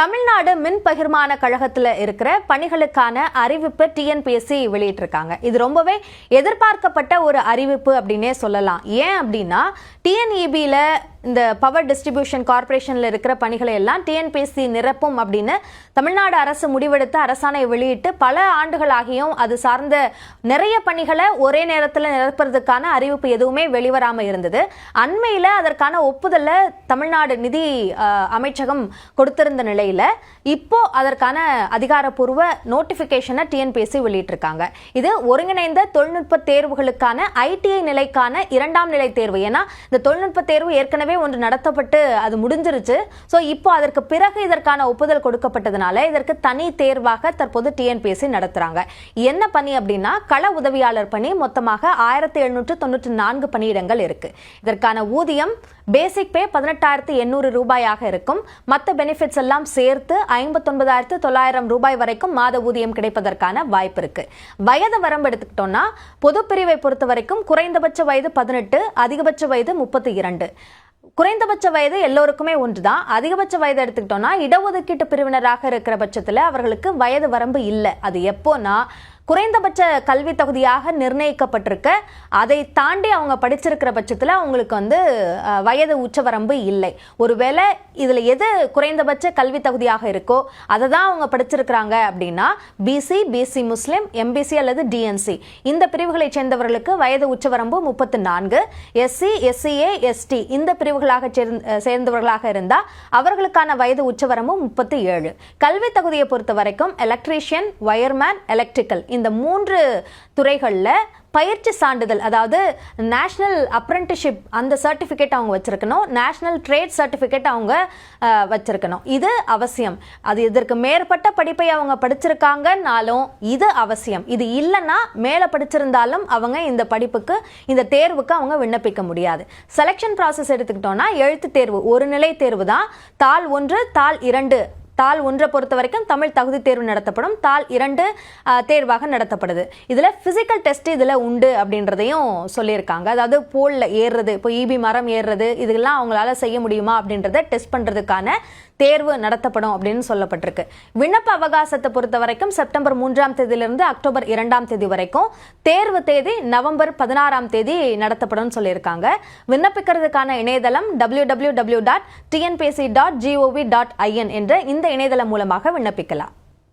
தமிழ்நாடு மின் பகிர்மான கழகத்தில் இருக்கிற பணிகளுக்கான அறிவிப்பு டிஎன்பிஎஸ்சி வெளியிட்டிருக்காங்க. இது ரொம்பவே எதிர்பார்க்கப்பட்ட ஒரு அறிவிப்பு அப்படின்னே சொல்லலாம். ஏன் அப்படின்னா டிஎன்இபியில் இந்த பவர் டிஸ்ட்ரிபியூஷன் கார்பரேஷனில் இருக்கிற பணிகளை எல்லாம் டிஎன்பிஎஸ்சி நிரப்பும் அப்படின்னு தமிழ்நாடு அரசு முடிவெடுத்து அரசாணை வெளியிட்டு பல ஆண்டுகளாகியும் அது சார்ந்த நிறைய பணிகளை ஒரே நேரத்தில் நிரப்புறதுக்கான அறிவிப்பு எதுவுமே வெளிவராமல் இருந்தது. அண்மையில் அதற்கான ஒப்புதலை தமிழ்நாடு நிதி அமைச்சகம் கொடுத்திருந்த நிலையில் இப்போ அதற்கான அதிகாரப்பூர்வ நோட்டிஃபிகேஷனை டிஎன்பிஎஸ்சி வெளியிட்டிருக்காங்க. இது ஒருங்கிணைந்த தொழில்நுட்ப தேர்வுகளுக்கான ஐடிஐ நிலைக்கான இரண்டாம் நிலை தேர்வு. ஏன்னா இந்த தொழில்நுட்ப தேர்வு ஏற்கனவே ஒன்று நடத்தப்பட்டு அது முடிஞ்சிருச்சு. ஸோ இப்போ அதற்கு பிறகு இதற்கான ஒப்புதல் கொடுக்கப்பட்டதுனால இதற்கு தனி தேர்வாக தற்போது டிஎன்பிஎஸ்சி நடத்துகிறாங்க என்ன பணி அப்படின்னா கள உதவியாளர் பணி மொத்தமாக ஆயிரத்தி எழுநூற்று தொண்ணூற்றி நான்கு பணியிடங்கள் இருக்கு. இதற்கான ஊதியம் பேசிக் பே பதினெட்டாயிரத்து எண்ணூறு ரூபாயாக இருக்கும். மற்ற பெனிஃபிட்ஸ் எல்லாம் சேர்த்து ஐம்பத்தொன்பதாயிரத்து தொள்ளாயிரம் ரூபாய் வரைக்கும் மாத ஊதியம் கிடைப்பதற்கான வாய்ப்பு இருக்கு. வயது வரம்பு எடுத்துக்கிட்டோம்னா பொது பிரிவை பொறுத்த வரைக்கும் குறைந்தபட்ச வயது பதினெட்டு அதிகபட்ச வயது முப்பத்தி இரண்டு. குறைந்தபட்ச வயது எல்லோருக்குமே ஒன்றுதான். அதிகபட்ச வயது எடுத்துக்கிட்டோம்னா இடஒதுக்கீட்டு பிரிவினராக இருக்கிற பட்சத்தில் அவர்களுக்கு வயது வரம்பு இல்லை. அது எப்போனா குறைந்தபட்ச கல்வி தகுதியாக நிர்ணயிக்கப்பட்டிருக்க அதை தாண்டி அவங்க படிச்சிருக்கிற பட்சத்தில் அவங்களுக்கு வந்து வயது உச்சவரம்பு இல்லை. ஒருவேளை இதில் எது குறைந்தபட்ச கல்வி தகுதியாக இருக்கோ அதை தான் அவங்க படிச்சிருக்கிறாங்க அப்படின்னா பிசி பிசி முஸ்லிம் எம்பிசி அல்லது டிஎன்சி இந்த பிரிவுகளைச் சேர்ந்தவர்களுக்கு வயது உச்சவரம்பு முப்பத்து நான்கு எஸ்சி எஸ்சிஏ எஸ்டி இந்த பிரிவுகளாக சேர்ந்தவர்களாக இருந்தால் அவர்களுக்கான வயது உச்சவரம்பு முப்பத்தி ஏழு. கல்வி தகுதியை பொறுத்த வரைக்கும் எலக்ட்ரீஷியன் வயர்மேன் எலக்ட்ரிக்கல் இந்த மூன்று துறைகளில் பயிற்சி சான்றிதழ் அதாவது நேஷ்னல் அப்ரெண்டிஷிப் அந்த சர்டிஃபிகேட் அவங்க வச்சுருக்கணும் நேஷ்னல் ட்ரேட் சர்டிஃபிகேட் அவங்க வச்சுருக்கணும். இது அவசியம். அது இதற்கு மேற்பட்ட படிப்பை அவங்க படிச்சிருக்காங்கன்னாலும் இது அவசியம். இது இல்லைன்னா மேலே படிச்சிருந்தாலும் அவங்க இந்த படிப்புக்கு இந்த தேர்வுக்கு அவங்க விண்ணப்பிக்க முடியாது. செலெக்ஷன் ப்ராசஸ் எடுத்துக்கிட்டோம்னா எழுத்து தேர்வு ஒரு நிலை தேர்வு தான். தாள் ஒன்று தாள் இரண்டு தாள் ஒன்றை பொறுத்த வரைக்கும் தமிழ் தகுதி தேர்வு நடத்தப்படும். தாள் இரண்டு தேர்வாக நடத்தப்படுது. இதில் ஃபிசிக்கல் டெஸ்ட் இதில் உண்டு அப்படின்றதையும் சொல்லியிருக்காங்க. அதாவது போலில் ஏறுறது இப்போ ஈபி மரம் ஏறுறது இதெல்லாம் அவங்களால செய்ய முடியுமா அப்படின்றத டெஸ்ட் பண்ணுறதுக்கான தேர்வு நடத்தப்படும் அப்படின்னு சொல்லப்பட்டிருக்கு. விண்ணப்ப அவகாசத்தை பொறுத்த வரைக்கும் செப்டம்பர் மூன்றாம் தேதியிலிருந்து அக்டோபர் இரண்டாம் தேதி வரைக்கும் தேர்வு தேதி நவம்பர் பதினாறாம் தேதி நடத்தப்படும் சொல்லியிருக்காங்க. விண்ணப்பிக்கிறதுக்கான இணையதளம் W W W dot TNPSC dot GOV dot IN என்ற இந்த இணையதளம் மூலமாக விண்ணப்பிக்கலாம்.